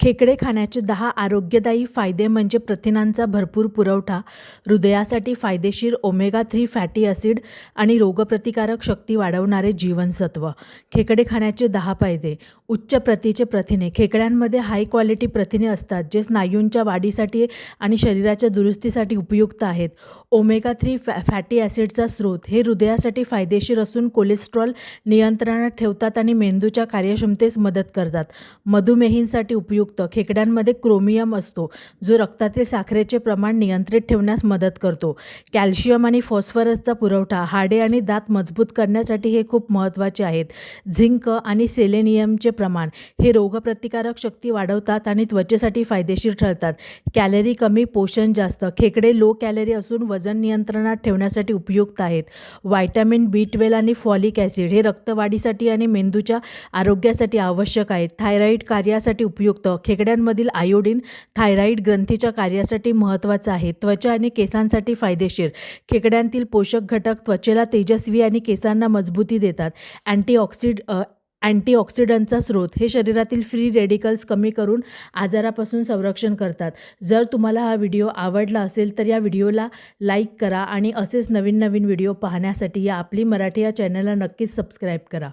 खेकडे खाण्याचे दहा आरोग्यदायी फायदे म्हणजे प्रथिनांचा भरपूर पुरवठा हृदयासाठी फायदेशीर ओमेगा थ्री फॅटी ॲसिड आणि रोगप्रतिकारक शक्ती वाढवणारे जीवनसत्व. खेकडे खाण्याचे दहा फायदे. उच्च प्रतीचे प्रथिने. खेकड्यांमध्ये हाय क्वालिटी प्रथिने असतात जे स्नायूंच्या वाढीसाठी आणि शरीराच्या दुरुस्तीसाठी उपयुक्त आहेत. ओमेगा थ्री फॅ फॅटी ॲसिडचा स्रोत हे हृदयासाठी फायदेशीर असून कोलेस्ट्रॉल नियंत्रणात ठेवतात आणि मेंदूच्या कार्यक्षमतेस मदत करतात. मधुमेहींसाठी उपयुक्त खेकड्यांमध्ये क्रोमियम असतो जो रक्तातील साखरेचे प्रमाण नियंत्रित ठेवण्यास मदत करतो. कॅल्शियम आणि फॉस्फरसचा पुरवठा हाडे आणि दात मजबूत करण्यासाठी हे खूप महत्त्वाचे आहेत. झिंक आणि सेलेनियमचे प्रमाण हे रोगप्रतिकारक शक्ती वाढवतात आणि त्वचेसाठी फायदेशीर ठरतात. कॅलरी कमी पोषण जास्त खेकडे लो कॅलरी असून वजन नियंत्रणात ठेवण्यासाठी उपयुक्त आहेत. व्हायटॅमिन बी ट्वेल आणि फॉलिक ॲसिड हे रक्तवाढीसाठी आणि मेंदूच्या आरोग्यासाठी आवश्यक आहेत. थायरॉईड कार्यासाठी उपयुक्त खेकड्यांमधील आयोडीन थायरॉईड ग्रंथीच्या कार्यासाठी महत्त्वाचं आहे. त्वचा आणि केसांसाठी फायदेशीर. खेकड्यांतील पोषक घटक त्वचेला तेजस्वी आणि केसांना मजबूती देतात. अँटीऑक्सिड अँटीऑक्सिडंटचा स्रोत. हे शरीरातील फ्री रेडिकल्स कमी करून आजारापासून संरक्षण करतात. जर तुम्हाला हा व्हिडिओ आवडला असेल तर या व्हिडिओला लाईक करा आणि असेच नवीन नवीन व्हिडिओ पाहण्यासाठी या आपली मराठी या चॅनलला नक्कीच सबस्क्राईब करा.